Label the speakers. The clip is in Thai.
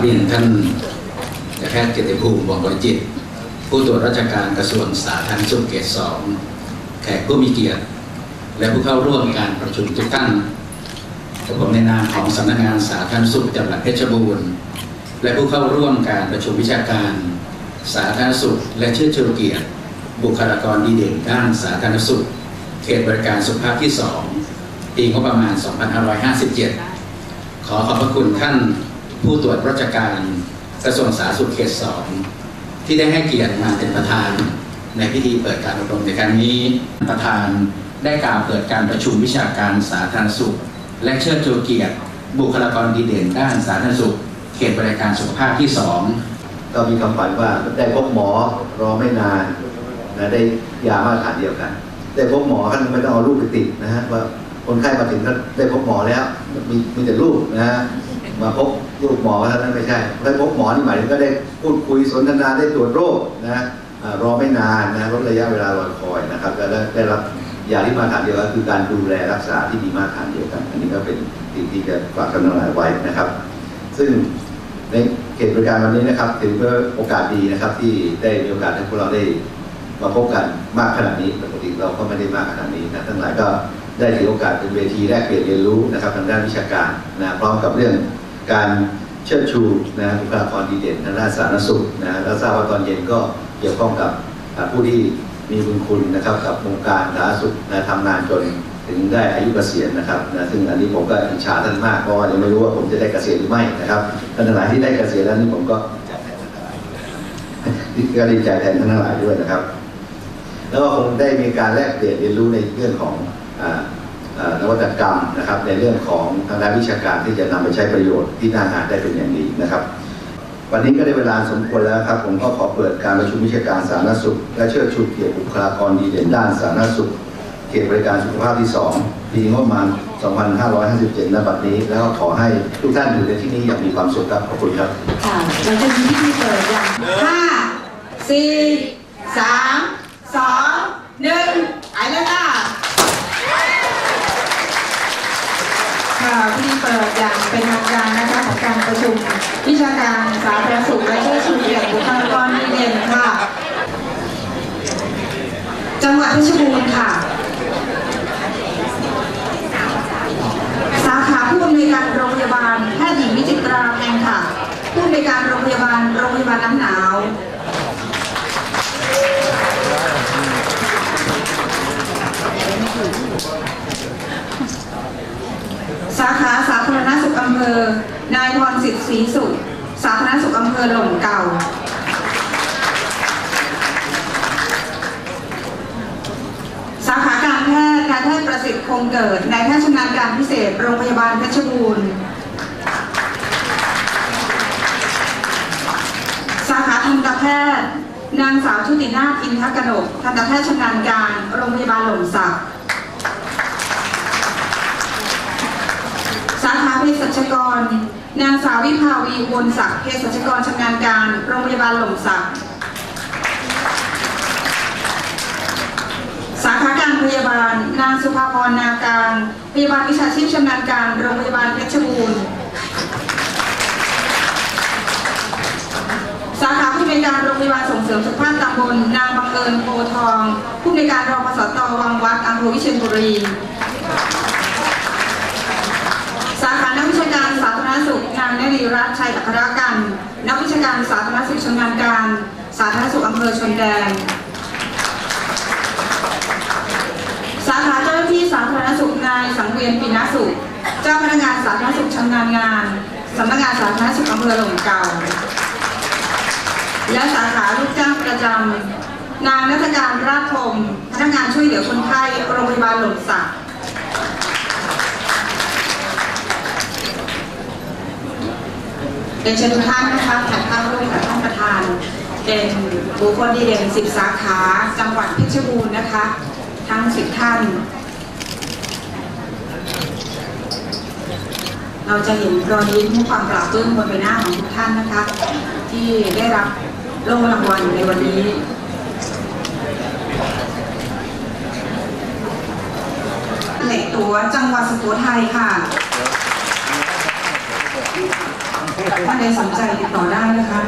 Speaker 1: เรียนท่านแพทย์เกียรติภูมิวงศ์บริจิต ผู้ตรวจราชการกระทรวงสาธารณสุขเขตสองแขกผู้มีเกียรติ และผู้เข้าร่วมการประชุมทุกท่านกับผมในนามของสำนักงานสาธารณสุขจังหวัดเพชรบูรณ์ และผู้เข้าร่วมการประชุมวิชาการ สาธารณสุข และเชิดชูเกียรติ บุคลากรดีเด่นด้านสาธารณสุข เขตบริการสุขภาพที่ 2 ปีงบประมาณ 2557 ขอขอบพระคุณท่าน ผู้ตรวจราชการกระทรวงสาธารณสุขเขต2ที่ได้ให้เกียรติมาเป็นประธาน ในพิธีเปิดการอบรมในครั้งนี้ประธานได้กล่าวเปิดการประชุมวิชาการสาธารณสุข และเชิดชูเกียรติ บุคลากรดีเด่นด้านสาธารณสุข เขตบริการสุขภาพที่ 2
Speaker 2: ก็มีคำฝันว่าได้พบหมอรอไม่นานนะได้ยามาตรฐานเดียวกัน ได้พบหมอท่านไม่ต้องเอารูปไปติดนะฮะว่าคนไข้มาถึงก็ได้พบหมอแล้วมีมีแต่รูปนะฮะ มาพบรูปหมอเท่านั้นไม่ใช่ได้พบหมอนี่หมายถึงก็ได้พูดคุยสนทนาได้ตรวจโรคนะรอไม่นานนะลดระยะเวลารอคอยนะครับก็ได้ได้รับยาที่มาตรฐานเดียวกันคือการดูแลรักษาที่มีมาตรฐานเดียวกัน อันนี้ก็เป็นสิ่งที่จะฝากท่านทั้งหลายไว้นะครับ ซึ่งในเขตบริการวันนี้นะครับถือว่าโอกาสดีนะครับ ที่ได้มีโอกาสให้พวกเราได้มาพบกันมากขนาดนี้ปกติเราก็ไม่ได้มากขนาดนี้นะทั้งหลายก็ได้ถือโอกาสเป็นเวทีแลกเปลี่ยนเรียนรู้นะครับทางด้านวิชาการนะพร้อมกับเรื่อง การเชิดชูนะบุคลากรดีเด่นทางด้านสาธารณสุขนะแล้วทราบว่าตอนเย็นก็เกี่ยวข้องกับผู้ที่มีบุญคุณนะครับกับวงการสาธารณสุขนะทำงานจนถึงได้อายุเกษียณนะครับนะซึ่งอันนี้ผมก็อิจฉาท่านมากเพราะว่ายังไม่รู้ว่าผมจะได้เกษียณหรือไม่นะครับท่านทั้งหลายที่ได้เกษียณแล้วนี่ผมก็ก็ดีใจแทนท่านทั้งหลายด้วยนะครับ แล้วก็คงได้มีการแลกเปลี่ยนเรียนรู้ในเรื่องของ นวัตกรรมนะครับ ในเรื่องของทางด้านวิชาการที่จะนำไปใช้ประโยชน์ที่หน้างานได้เป็นอย่างดีนะครับ วันนี้ก็ได้เวลาสมควรแล้วครับ ผมก็ขอเปิดการประชุมวิชาการสาธารณสุข และเชิดชูเกียรติบุคลากรดีเด่นด้านสาธารณสุขเขตบริการสุขภาพที่ 2 ปีงบประมาณ 2557ณบัดนี้ แล้วก็ขอให้ทุกท่านอยู่ในที่นี้อย่างมีความสุขครับ ขอบคุณครับ
Speaker 3: ค่ะเราจะมีพิธีเปิดอย่างห้าสี่สามสองหนึ่งไปเลยค่ะค่ะพิธีเปิดอย่างเป็นทางการนะคะของการประชุมวิชาการสาธารณสุขและเชิดชูเกียรติบุคลากรดีเด่นค่ะ จังหวัดเพชรบูรณ์ค่ะ สาขาผู้อำนวยการโรงพยาบาลแพทย์หญิงวิจิตราแพงค่ะ ผู้อำนวยการโรงพยาบาลโรงพยาบาลน้ำหนาว สาขาสาธารณสุขอำเภอนายพร สิทธิ์ศรีสุข สาธารณสุขอำเภอหล่มเก่า สาขาการแพทย์นายแพทย์ประสิทธิ์คงเกิดนายแพทย์ชำนาญการพิเศษ โรงพยาบาลเพชรบูรณ์ สาขาทันตแพทย์ นางสาวชุตินาถอินทกนกทันตแพทย์ชำนาญการ โรงพยาบาลหล่มสัก สาขา เภสัชกร นางสาววิภาวีอุบลศักดิ์เภสัชกรชำนาญการ โรงพยาบาลหล่มสักดิ์สาขาการพยาบาล นางสุภาพรนาการ พยาบาลวิชาชีพชำนาญการ โรงพยาบาลเพชรบูรณ์สาขาผู้ในวยการโรงพยาบาลส่งเสริมสุขภาพตำบลนางบังเอิญโพทอง ผู้ในวยการรงพสตวังวัดอำเภอวิเชียรบุรี สาขานักวิชาการสาธารณสุขนางนรีรัตน์ชัยอัครกัน นักวิชาการสาธารณสุขชำนาญการ สาธารณสุขอำเภอชนแดน สาขาเจ้าหน้าที่สาธารณสุขนายสังเวียนปินสุข เจ้าพนักงานสาธารณสุขชำนาญงานสำนักงานสาธารณสุขอำเภอหลมเก่า และสาขาลูกจ้างประจำนางนัฐการราชพงศ์พนักงานช่วยเหลือคนไข้โรงพยาบาลหล่มสัก เรียนเชิญทุกท่านนะคะถ่ายภาพร่วมกับท่านประธาน เป็นบุคคลดีเด่นสิบสาขา จังหวัดเพชรบูรณ์นะคะ ทั้งสิบท่าน เราจะเห็นรอยยิ้มความปราบปลื้มบนใบหน้าของทุกท่านนะคะ ที่ได้รับโล่รางวัลในวันนี้เหล็กตัวจังหวัดสุโขทัยค่ะ ท่านใดสนใจติดต่อได้นะคะ